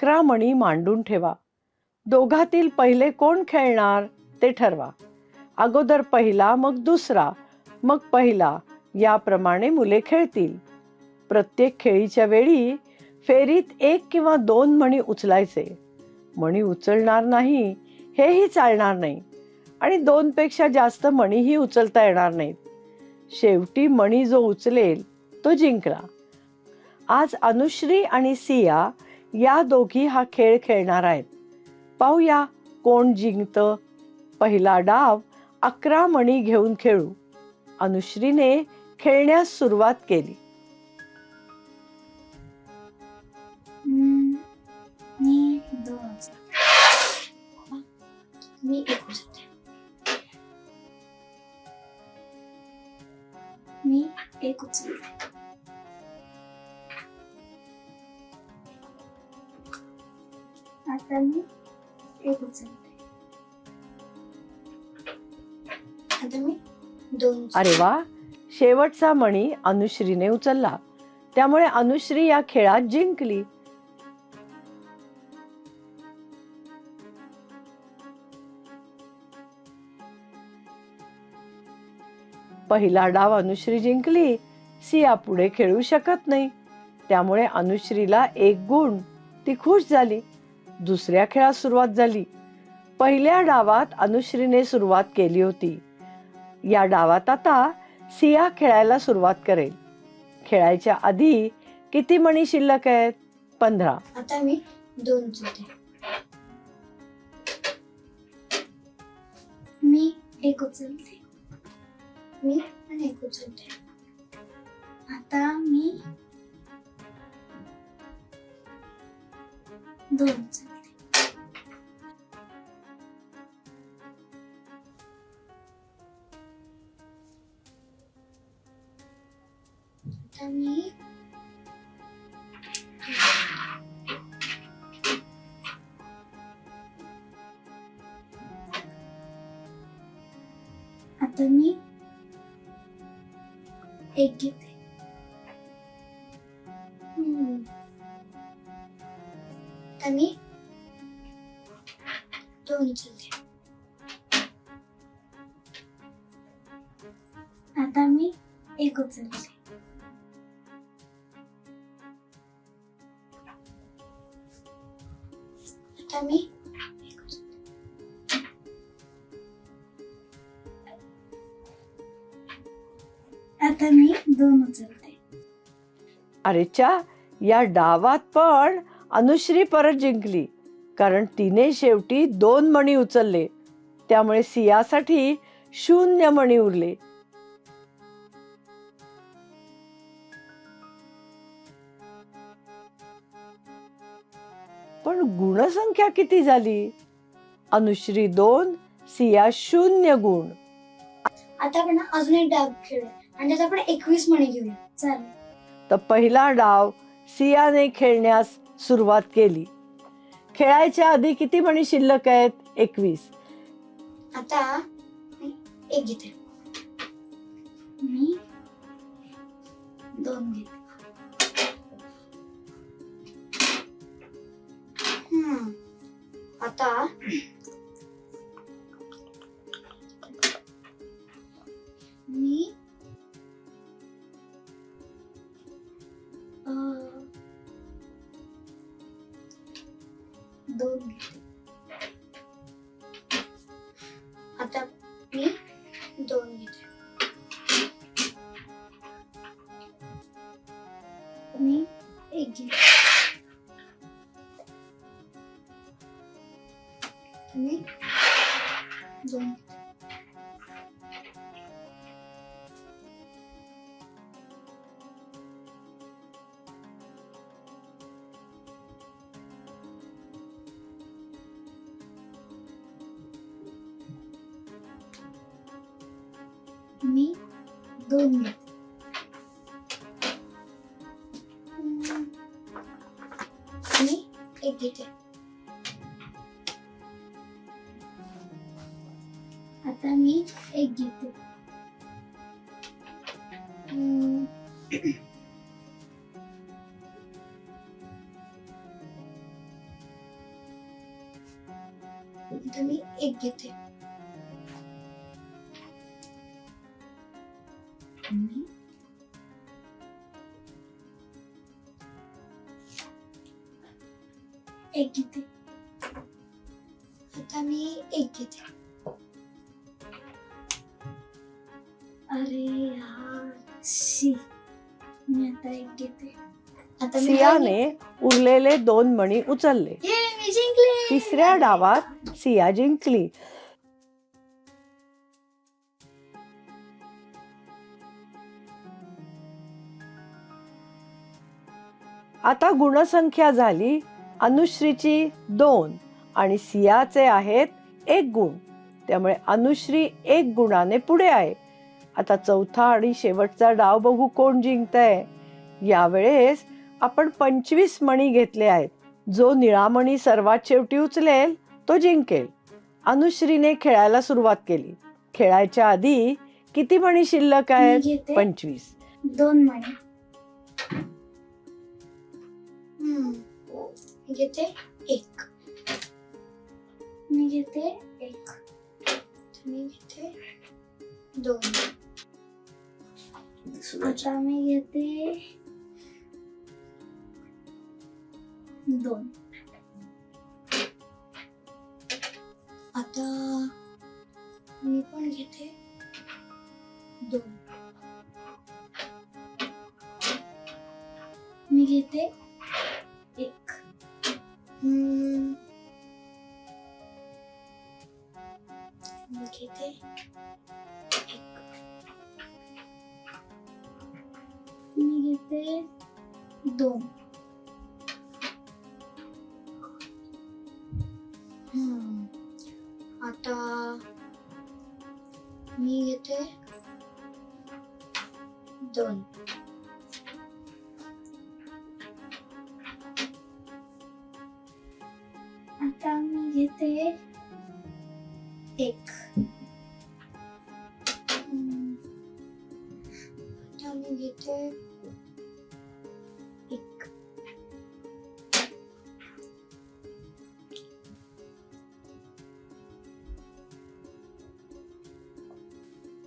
अकरा मणी मांडून ठेवा. दोघातील पहिले कोण खेळणार ते ठरवा. अगोदर पहिला मग दुसरा मग पहिला याप्रमाणे मुले खेळतील. प्रत्येक खेळीच्या वेळी फेरीत एक किंवा दोन मणी उचलायचे. मणी उचलणार नाही हेही चालणार नाही. आणि दोनपेक्षा जास्त मणीही उचलता येणार नाहीत. शेवटी मणी जो उचलेल तो जिंकला. आज अनुश्री आणि सिया या दोघी हा खेळ खेळणार आहेत. पाहूया कोण जिंकतं. पहिला डाव अकरा मणी घेऊन खेळू. अनुश्रीने खेळण्यास सुरुवात केली. मी मी एक उचलते एक उचलते. आता मी दोन अरे वा शेवटचा मणी अनुश्रीने उचलला. त्यामुळे अनुश्री या खेळात जिंकली. पहिला डाव अनुश्री जिंकली. सिया पुढे खेळू शकत नाही. त्यामुळे अनुश्रीला एक गुण. ती खुश झाली. दुसऱ्या खेळात सुरुवात झाली. पहिल्या डावात अनुश्रीने सुरुवात केली होती. या डावात आता सिया खेळायला सुरुवात करेल. खेळायच्या आधी किती मणी शिल्लक आहेत? पंधरा. आता मी दोन मी एक उचलते. मी एक उचलते. आता मी दोन उचलते आता मी आता मी एक घेते हम्म. आता मी दोन उचलते आता मी एक उचलते आता मी आता मी दोन उचलते. अरेच्या या डावात पण अनुश्री परत जिंकली. कारण तिने शेवटी दोन मणी उचलले. त्यामुळे सियासाठी शून्य मणी उरले. पण गुणसंख्या किती झाली? अनुश्री दोन सिया शून्य गुण. आता आपण अजून एक डाव खेळूया. आणि त्यात आपण एकवीस मणी घेऊया. चालेल तर पहिला डाव सियाने खेळण्यास सुरुवात केली. खेळायच्या आधी किती मणी शिल्लक आहेत? एकवीस. आता एक घेते. मी दोन घेते. आता दोन घेते. आता मी दोन घेते. मी एक घेते. मी दोन घेते. মি দুর্নীতি মি এগিয়ে आता मी एक घेते मी एक घेते एक घेते आता मी एक घेते अरे यार सी मी आता एक घेते आता मी सियाने उरलेले दोन मणी उचलले. ये मी जिंकले. तिसऱ्या डावात सिया जिंकली. आता गुणसंख्या झाली. अनुश्रीची दोन आणि सियाचे आहेत एक गुण. त्यामुळे अनुश्री एक गुणाने पुढे आहे. आता चौथा आणि शेवटचा डाव बघू कोण जिंकतंय. यावेळेस आपण पंचवीस मणी घेतले आहेत. जो निळामणी सर्वात शेवटी उचलेल तो जिंकेल. अनुश्रीने खेळायला सुरुवात केली. खेळायच्या आधी किती मणी शिल्लक आहेत? घेते पंचवीस. दोन मणी. मी घेते एक. मी घेते एक. मी घेते दोन. आता मी घेते दोन. आता मी पण घेते दोन. मी घेते मी घेते मी घेते दोन आता मी घेते दोन. आता मी घेते एक. एक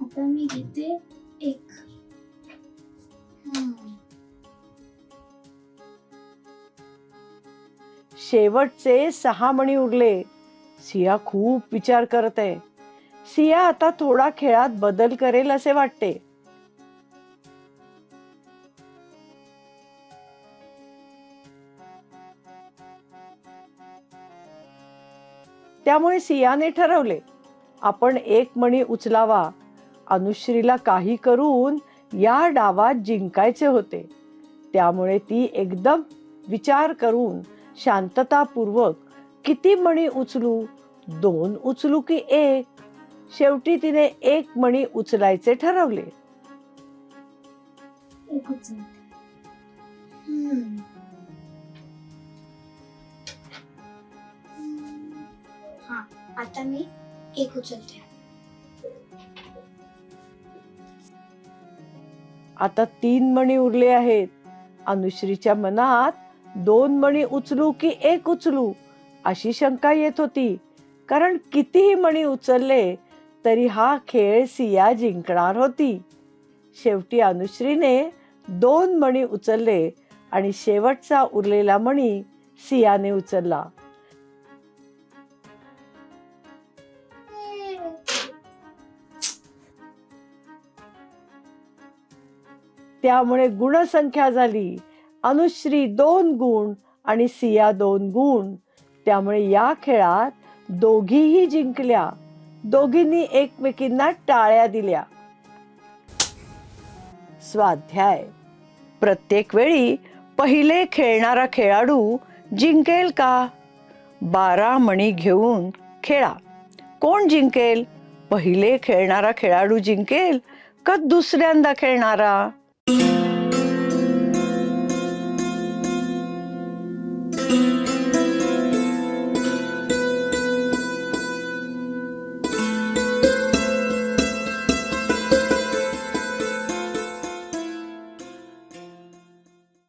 आता मी घेते एक. शेवटचे सहा मणी उरले. सिया खूप विचार करत. आहे सिया आता थोडा खेळात बदल करेल असे वाटते. त्यामुळे सियाने ठरवले आपण एक मणी उचलावा. अनुश्रीला काही करून या डावात जिंकायचे होते. त्यामुळे ती एकदम विचार करून शांततापूर्वक किती मणी उचलू? दोन उचलू की एक? शेवटी तिने एक मणी उचलायचे ठरवले. एक उचलते. हा आता मी एक उचलते. आता तीन मणी उरले आहेत. अनुश्रीच्या मनात दोन मणी उचलू की एक उचलू अशी शंका येत होती. कारण कितीही मणी उचलले तरी हा खेळ सिया जिंकणार होती. शेवटी अनुश्रीने दोन मणी उचलले आणि शेवटचा उरलेला मणी सियाने उचलला. त्यामुळे गुणसंख्या झाली. अनुश्री दोन गुण आणि सिया दोन गुण. त्यामुळे या खेळात दोघीही जिंकल्या. दोघींनी एकमेकींना टाळ्या दिल्या. स्वाध्याय. प्रत्येक वेळी पहिले खेळणारा खेळाडू जिंकेल का? बारा मणी घेऊन खेळा. कोण जिंकेल? पहिले खेळणारा खेळाडू जिंकेल का दुसऱ्यांदा खेळणारा? Thank you.